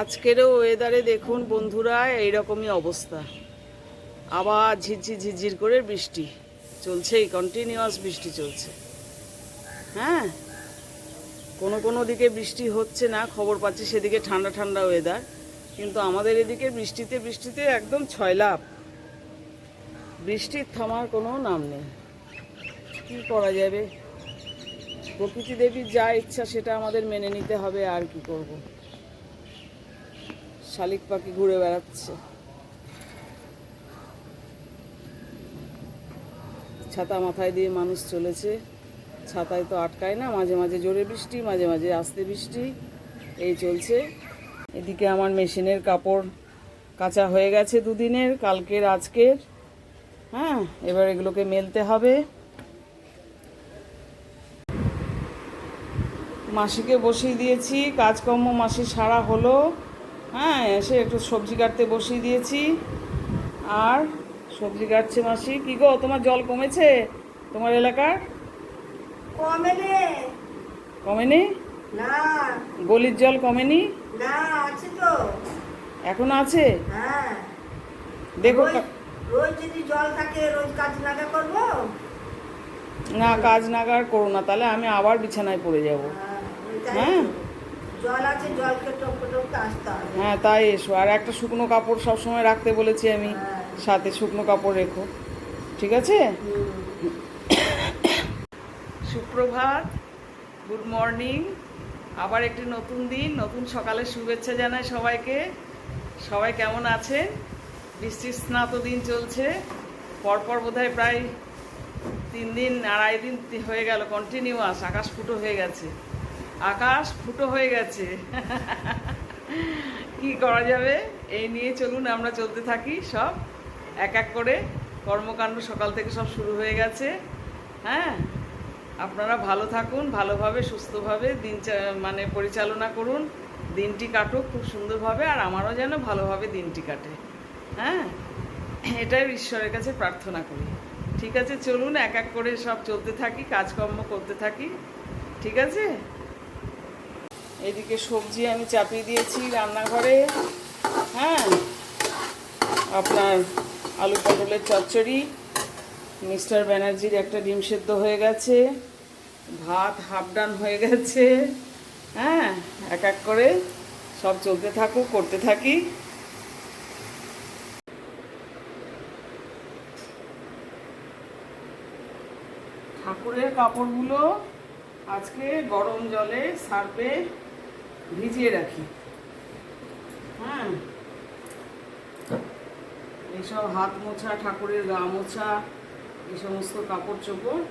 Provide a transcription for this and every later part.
আজকেরও ওয়েদারে দেখুন বন্ধুরা, এইরকমই অবস্থা। আবার ঝিরঝির ঝিরঝির করে বৃষ্টি চলছেই কন্টিনিউয়াস বৃষ্টি চলছে। হ্যাঁ? কোনো কোনো দিকে বৃষ্টি হচ্ছে না, খবর পাচ্ছি সেদিকে ঠান্ডা ঠান্ডা ওয়েদার কিন্তু আমাদের এদিকে বৃষ্টিতে বৃষ্টিতে একদম ছয়লাভ বৃষ্টির থামার কোনো নাম নেই। কী করা যাবে? প্রকৃতি দেবীর যা ইচ্ছা সেটা আমাদের মেনে নিতে হবে, আর কি করব? শালিক পাখি ঘুরে বেড়াচ্ছে। ছাতা মাথায় দিয়ে মানুষ চলেছে। ছাতায় তো আটকায় না, মাঝে মাঝে জোরে বৃষ্টি, মাঝে মাঝে আস্তে বৃষ্টি, এই চলছে। এদিকে আমার মেশিনের কাপড় কাঁচা হয়ে গেছে দুদিনের, কালকের, আজকের। হ্যাঁ এবার এগুলোকে মেলতে হবে। মাসিকে বসিয়ে দিয়েছি, কাজকর্ম মাসি সারা হলো। হ্যাঁ এসে একটু সবজি কাটতে বসিয়ে দিয়েছি। আর সবজি কাটছে মাসি। কি গো তোমার জল কমেছে তোমার এলাকার? কমেলে কমেনি? না। গলির জল কমেনি? না আছে তো। এখনও আছে? হ্যাঁ। দেখো রোজ যদি জল থাকে রোজ কাজ করব? না কাজ নাগার করো না তাহলে আমি আবার বিছানায় পড়ে যাব। হ্যাঁ। জল আছে জলকে টপকে টপকে আসতে হবে। হ্যাঁ তাই এসো। আর একটা শুকনো কাপড় সবসময় রাখতে বলেছি আমি হ্যাঁ। সাথে শুকনো কাপড় রেখো। ঠিক আছে। সুপ্রভাত গুড মর্নিং। আবার একটি নতুন দিন নতুন সকালে শুভেচ্ছা জানাই সবাইকে। সবাই কেমন আছেন? বৃষ্টির স্নাত দিন চলছে। পরপর বোধহয় প্রায় তিন দিন আড়াই দিন হয়ে গেল কন্টিনিউয়াস আকাশ ফুটো হয়ে গেছে। আকাশ ফুটো হয়ে গেছে। কি করা যাবে? এই নিয়ে চলুন, আমরা চলতে থাকি সব এক এক করে। কর্মকাণ্ড সকাল থেকে সব শুরু হয়ে গেছে। হ্যাঁ? আপনারা ভালো থাকুন, ভালোভাবে, সুস্থভাবে দিন মানে পরিচালনা করুন। দিনটি কাটুক খুব সুন্দরভাবে, আর আমারও যেন ভালোভাবে দিনটি কাটে। হ্যাঁ? এটাই ঈশ্বরের কাছে প্রার্থনা করি। ঠিক আছে? চলুন, এক এক করে সব চলতে থাকি, কাজকর্ম করতে থাকি। ঠিক আছে? এদিকে সবজি আমি চাপিয়ে দিয়েছি রান্নাঘরে। হ্যাঁ আপনার আলু পটলের চচ্চড়ি, মিস্টার ব্যানার্জির একটা ডিম সেদ্ধ হয়ে গেছে, ভাত হাফ ডান হয়ে গেছে। হ্যাঁ এক এক করে সব চলতে থাকুক, করতে থাকি। ঠাকুরের কাপড়গুলো আজকে গরম জলে সার্ফে ভিজিয়ে রাখি। হ্যাঁ এইসব হাত মোছা, ঠাকুরের গা মোছা, এই সমস্ত কাপড় চোপড়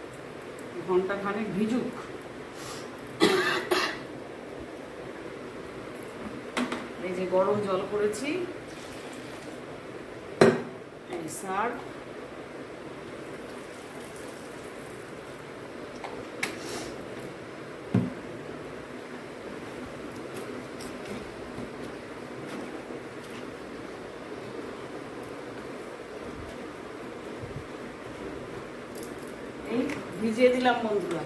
ঘণ্টা খানেক ভিজুক। এই যে গরম জল করেছি, এই সার্ফ এই ভিজিয়ে দিলাম বন্ধুরা।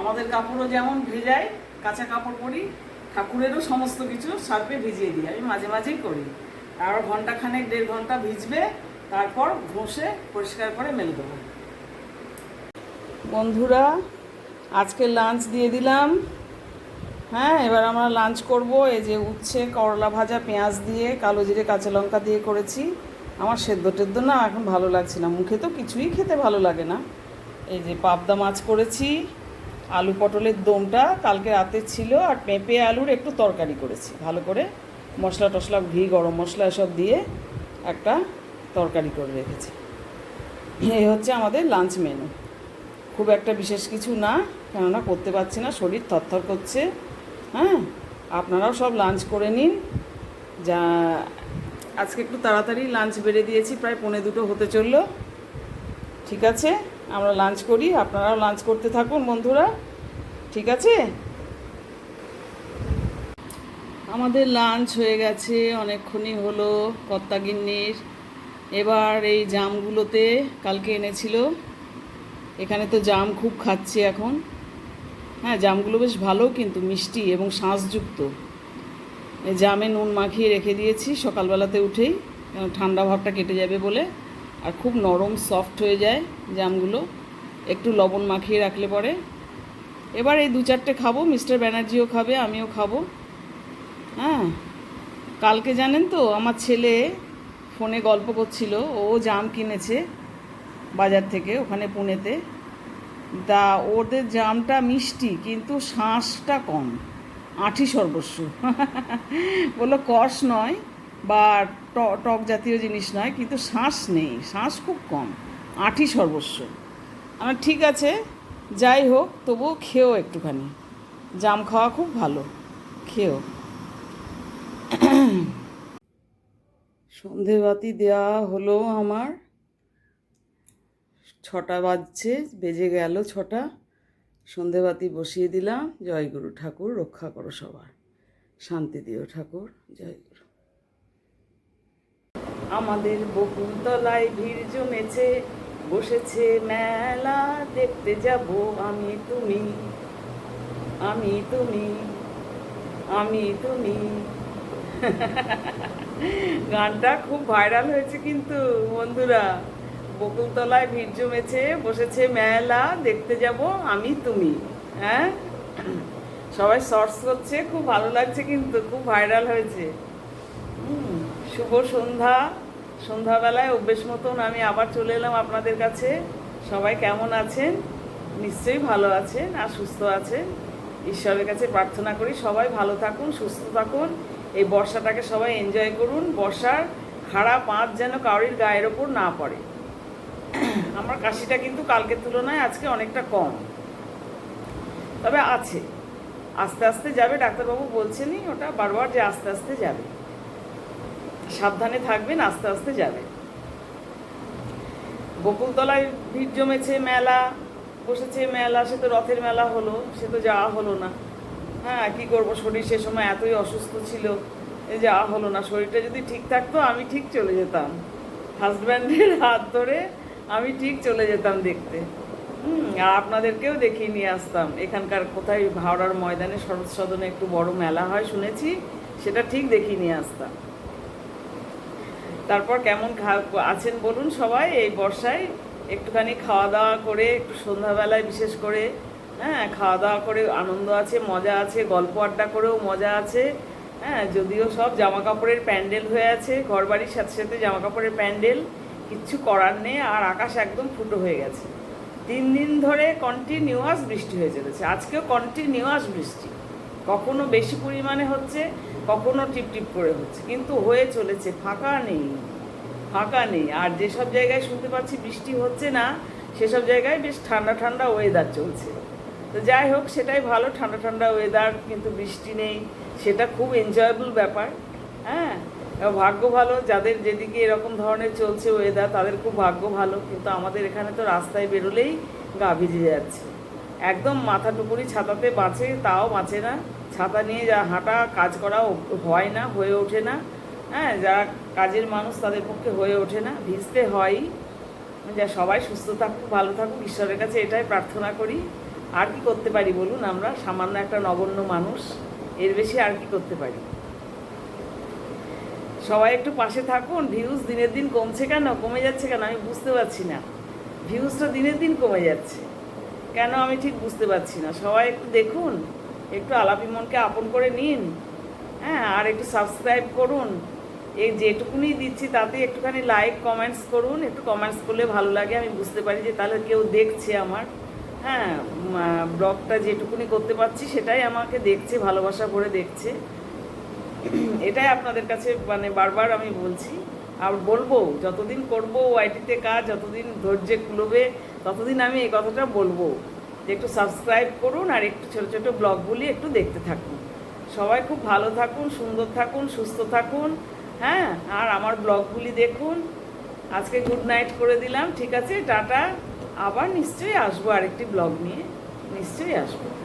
আমাদের কাপড়ও যেমন ভেজাই, কাঁচা কাপড় পরি, ঠাকুরেরও সমস্ত কিছু সার্ফে ভিজিয়ে দিই, আমি মাঝে মাঝেই করি। আর ঘণ্টা খানেক দেড় ঘণ্টা ভিজবে, তারপর ঘষে পরিষ্কার করে মেলে দেবো। বন্ধুরা, আজকে লাঞ্চ দিয়ে দিলাম। হ্যাঁ এবার আমরা লাঞ্চ করব, এই যে উচ্ছে, করলা ভাজা, পেঁয়াজ দিয়ে, কালো জিরে, কাঁচা লঙ্কা দিয়ে করেছি। আমার সেদ্ধ টেদ্ধ না, এখন ভালো লাগছে না। মুখে তো কিছুই খেতে ভালো লাগে না। এই যে পাবদা মাছ করেছি, আলু পটলের দমটা কালকে রাতে ছিল আর পেঁপে, আলুর একটু তরকারি করেছি। ভালো করে মশলা টশলা, ঘি, গরম মশলা এসব দিয়ে একটা তরকারি করে রেখেছি। এই হচ্ছে আমাদের লাঞ্চ মেনু খুব একটা বিশেষ কিছু না, কেননা করতে পারছি না, শরীর থরথর করছে। হ্যাঁ আপনারাও সব লাঞ্চ করে নিন। যা, আজকে একটু তাড়াতাড়ি লাঞ্চ বেড়ে দিয়েছি, প্রায় পৌনে দুটো হতে চলল। ঠিক আছে? আমরা লাঞ্চ করি, আপনারাও লাঞ্চ করতে থাকুন বন্ধুরা, ঠিক আছে? আমাদের লাঞ্চ হয়ে গেছে, অনেকক্ষণই হলো কর্তাগিন্নির। এবার এই জামগুলোতে কালকে এনেছিল। এখানে তো জাম খুব খাচ্ছে এখন। হ্যাঁ জামগুলো বেশ ভালো কিন্তু মিষ্টি এবং শাঁসযুক্ত জামে নুন মাখিয়ে রেখে দিয়েছি, সকালবেলাতে উঠেই ঠান্ডা ভাবটা কেটে যাবে বলে। আর খুব নরম সফট হয়ে যায় জামগুলো। একটু লবণ মাখিয়ে রাখলে পরে। এবার এই দু চারটে খাব, মিস্টার ব্যানার্জিও খাবে, আমিও খাব। হ্যাঁ কালকে জানেন তো, আমার ছেলে ফোনে গল্প করছিল, ও জাম কিনেছে বাজার থেকে, ওখানে পুনেতে। তা ওদের জামটা মিষ্টি, কিন্তু শাঁসটা কম, আঁঠি সর্বস্ব। বলল, কষ নয় বা টক জাতীয় জিনিস নয়, কিন্তু শাঁস নেই, শাঁস খুব কম, আঁঠি সর্বস্ব। আমার ঠিক আছে, যাই হোক, তবুও খেও একটুখানি। জাম খাওয়া খুব ভালো, খেও। সন্ধেবাতি দেওয়া হলো আমার। ছটা বাজছে, বেজে গেল ছটা। সন্ধেবাতি বসিয়ে দিলাম। জয়গুরু ঠাকুর, রক্ষা করো সবার। শান্তি দিও ঠাকুর, জয়গুরু। আমাদের বকুলতলায় ভিড় জমেছে, বসেছে মেলা, দেখতে যাব আমি তুমি। আমি তুমি আমি তুমি। গানটা খুব ভাইরাল হয়েছে কিন্তু বন্ধুরা। বকুলতলায় ভিড় জমেছে, বসেছে মেলা, দেখতে যাব আমি তুমি। হ্যাঁ? সবাই শর্টস করছে খুব ভালো লাগছে কিন্তু, খুব ভাইরাল হয়েছে। শুভ সন্ধ্যা। সন্ধ্যাবেলায় অভ্যেস মতন আমি আবার চলে এলাম আপনাদের কাছে। সবাই কেমন আছেন? নিশ্চয়ই ভালো আছেন আর সুস্থ আছেন। ঈশ্বরের কাছে প্রার্থনা করি, সবাই ভালো থাকুন, সুস্থ থাকুন। এই বর্ষাটাকে সবাই এনজয় করুন। বর্ষার খারাপ আঁচ যেন কারোর গায়ের ওপর না পড়ে। আমার কাশিটা কিন্তু কালকের তুলনায় আজকে অনেকটা কম। তবে আছে। আস্তে আস্তে যাবে, ডাক্তারবাবু বলছেনই ওটা বারবার যে আস্তে আস্তে যাবে। সাবধানে থাকবেন, আস্তে আস্তে যাবে বকুলতলায় ভিড় জমেছে, মেলা বসেছে, মেলা, সে তো রথের মেলা হলো, সে তো যাওয়া হলো না। হ্যাঁ কি করব, শরীর সে সময় এতই অসুস্থ ছিল যাওয়া হলো না। শরীরটা যদি ঠিক থাকতো, আমি ঠিক চলে যেতাম। হাজব্যান্ডের হাত ধরে আমি ঠিক চলে যেতাম দেখতে। হুম, আর আপনাদেরকেও দেখিয়ে নিয়ে আসতাম। এখানকার কোথায় হাওড়ার ময়দানে শরৎ সদনে একটু বড় মেলা হয় শুনেছি, সেটা ঠিক দেখিয়ে নিয়ে আসতাম। তারপর কেমন আছেন বলুন সবাই, এই বর্ষায় একটুখানি খাওয়া দাওয়া করে, একটু সন্ধ্যাবেলায় বিশেষ করে হ্যাঁ খাওয়া দাওয়া করে আনন্দ আছে, মজা আছে, গল্প আড্ডা করেও মজা আছে হ্যাঁ যদিও সব জামা কাপড়ের প্যান্ডেল হয়ে আছে ঘর বাড়ির সাথে সাথে জামা কাপড়ের প্যান্ডেল, কিচ্ছু করার নেই, আর আকাশ একদম ফুটো হয়ে গেছে। তিন দিন ধরে কন্টিনিউয়াস বৃষ্টি হয়ে চলেছে। আজকেও কন্টিনিউয়াস বৃষ্টি। কখনো বেশি পরিমাণে হচ্ছে, কখনো টিপ টিপ করে হচ্ছে। কিন্তু হয়ে চলেছে, ফাঁকা নেই ফাঁকা নেই। আর যেসব জায়গায় শুনতে পাচ্ছি বৃষ্টি হচ্ছে না, সেসব জায়গায় বেশ ঠান্ডা ঠান্ডা ওয়েদার চলছে। তো যাই হোক, সেটাই ভালো, ঠান্ডা ঠান্ডা ওয়েদার কিন্তু বৃষ্টি নেই, সেটা খুব এনজয়েবল ব্যাপার। হ্যাঁ ভাগ্য ভালো, যাদের যেদিকে এরকম ধরনের চলছে ওয়েদার তাদের খুব ভাগ্য ভালো। কিন্তু আমাদের এখানে তো রাস্তায় বেরোলেই গা ভিজে যাচ্ছে। একদম মাথা টুকুরি ছাতাতে বাঁচে, তাও বাঁচে না। ছাতা নিয়ে যা হাঁটা, কাজ করা হয় না, হয়ে ওঠে না। হ্যাঁ যারা কাজের মানুষ তাদের পক্ষে হয়ে ওঠে না, ভিজতে হয়ই যা সবাই সুস্থ থাকুক, ভালো থাকুক, ঈশ্বরের কাছে এটাই প্রার্থনা করি। আর কি করতে পারি বলুন আমরা? সামান্য একটা নগণ্য মানুষ, এর বেশি আর কি করতে পারি? সবাই একটু পাশে থাকুন ভিউজ দিনের দিন কমছে কেন? কমে যাচ্ছে কেন? আমি বুঝতে পারছি না। ভিউজটা দিনের দিন কমে যাচ্ছে। কেন আমি ঠিক বুঝতে পারছি না? সবাই একটু দেখুন, একটু আলাপি মনকে আপন করে নিন হ্যাঁ আর একটু সাবস্ক্রাইব করুন। এই যেটুকুনি দিচ্ছি তাতে একটুখানি লাইক কমেন্টস করুন। একটু কমেন্টস করলে ভালো লাগে, আমি বুঝতে পারি যে তাহলে কেউ দেখছে আমার। হ্যাঁ ব্লগটা যেটুকুনি করতে পারছি সেটাই আমাকে দেখছে, ভালোবাসা করে দেখছে। এটাই আপনাদের কাছে মানে বারবার আমি বলছি। আর বলব, যতদিন করব ওয়াইটিতে কাজ, যতদিন ধৈর্যে কুলোবে ততদিন আমি এই কথাটা বলব যে একটু সাবস্ক্রাইব করুন আর একটু ছোটো ছোটো ব্লগগুলি একটু দেখতে থাকুন। সবাই খুব ভালো থাকুন, সুন্দর থাকুন, সুস্থ থাকুন হ্যাঁ? আর আমার ব্লগগুলি দেখুন। আজকে গুড নাইট করে দিলাম, ঠিক আছে? টাটা। আবার নিশ্চয়ই আসব আরেকটি ব্লগ নিয়ে। নিশ্চয়ই আসব।